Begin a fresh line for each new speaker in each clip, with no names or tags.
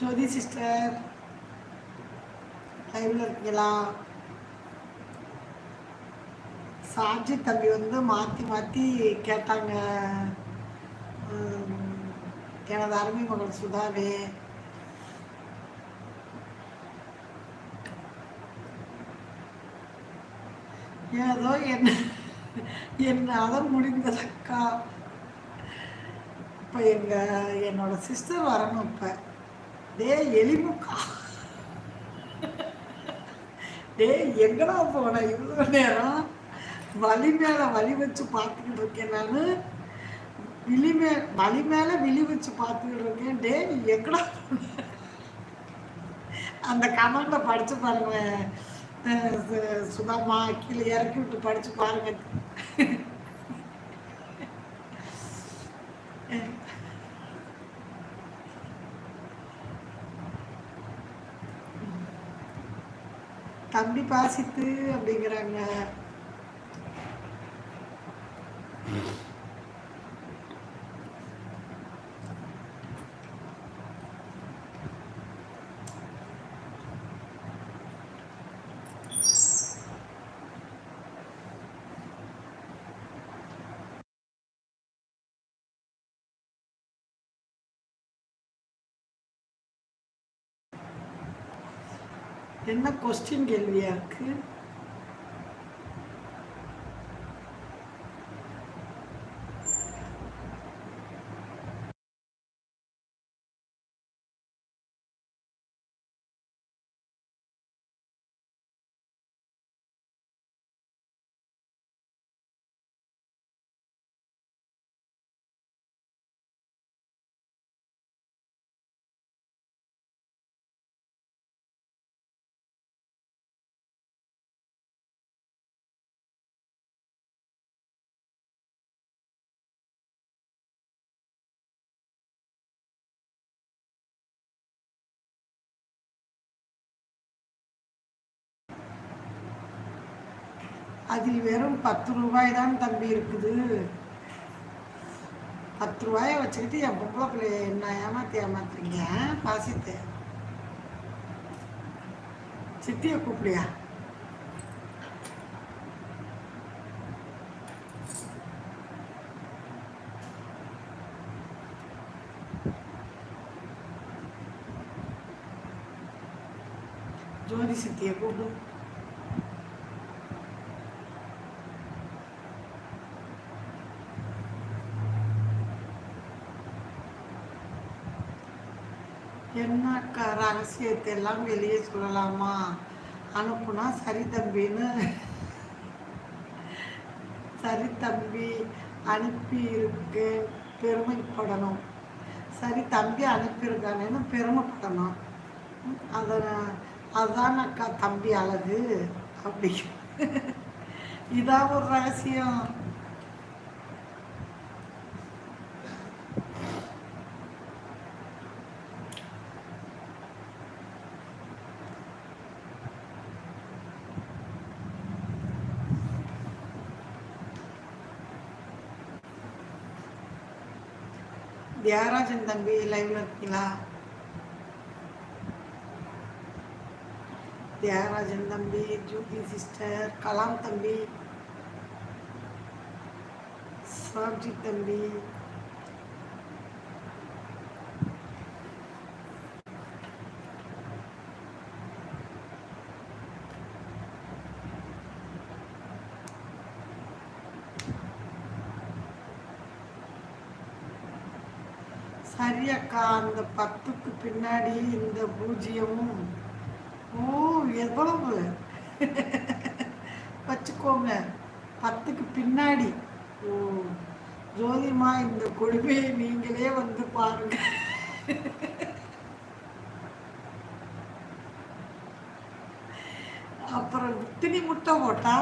ஜோதி sister லைவ்ல இருக்கீங்களா? சாட்சி தம்பி வந்து மாற்றி மாற்றி கேட்டாங்க. எனது அருமை மகள் சுதாவே. ஏதோ என்ன என்னால முடிந்ததக்கா இப்போ எங்கள் என்னோட சிஸ்டர் வரணும் இப்போ. டே எலிமுக்கா. டே எங்கடா போன? இவ்வளோ நேரம் வலி மேலே வலி வச்சு பார்த்துக்கிட்டு இருக்கேன் நான். விழி மே வலி மேலே விழி வச்சு பார்த்துக்கிட்டு இருக்கேன். டே எங்கடா அந்த கமெண்ட்டை படித்து பாருங்க சுதாமா கீழே இறக்கி விட்டு படித்து பாருங்க. தம்பி பாசித்து அப்படிங்கிறாங்க. என்ன கொஸ்டின் கேள்வியா இருக்கு? அதில் வெறும் பத்து ரூபாய் தான் தம்பி இருக்குது. பத்து ரூபாயை வச்சுக்கிட்டு என் பொம்பளை பிள்ளைய என்ன ஏமாத்தி ஏமாத்துறீங்க? பாசித்து சித்தியை கூப்பிடியா? ஜோதி சித்தியை கூப்பிடும் என்ன ரகசியத்தை எல்லாம் வெளியே சொல்லலாமா? அனுப்புனா சரி தம்பின்னு. சரி தம்பி அனுப்பி இருக்கேன் பெருமைப்படணும். சரி தம்பி அனுப்பியிருக்கானேன்னு பெருமைப்படணும். அதை அதுதான் அக்கா தம்பி அழகு? அப்படி. இதான் ஒரு ரகசியம். தியாகராஜன் தம்பி லைவ்ல இருக்கீங்களா? தியாகராஜன் தம்பி ஜூதி சிஸ்டர் கலாம் தம்பி சாப்ஜி தம்பி சரி அக்கா அந்த பத்துக்கு பின்னாடி இந்த பூஜ்ஜியமும் ஓ எவ்வளவு? வச்சுக்கோங்க. பத்துக்கு பின்னாடி. ஓ ஜோதிமா இந்த கொடுமையை நீங்களே வந்து பாருங்க. அப்புறம் வித்தினி முட்டை போட்டா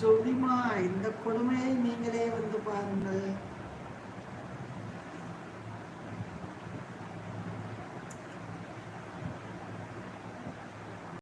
ஜோதிமா இந்த கொடுமையை நீங்களே வந்து பாருங்கள்.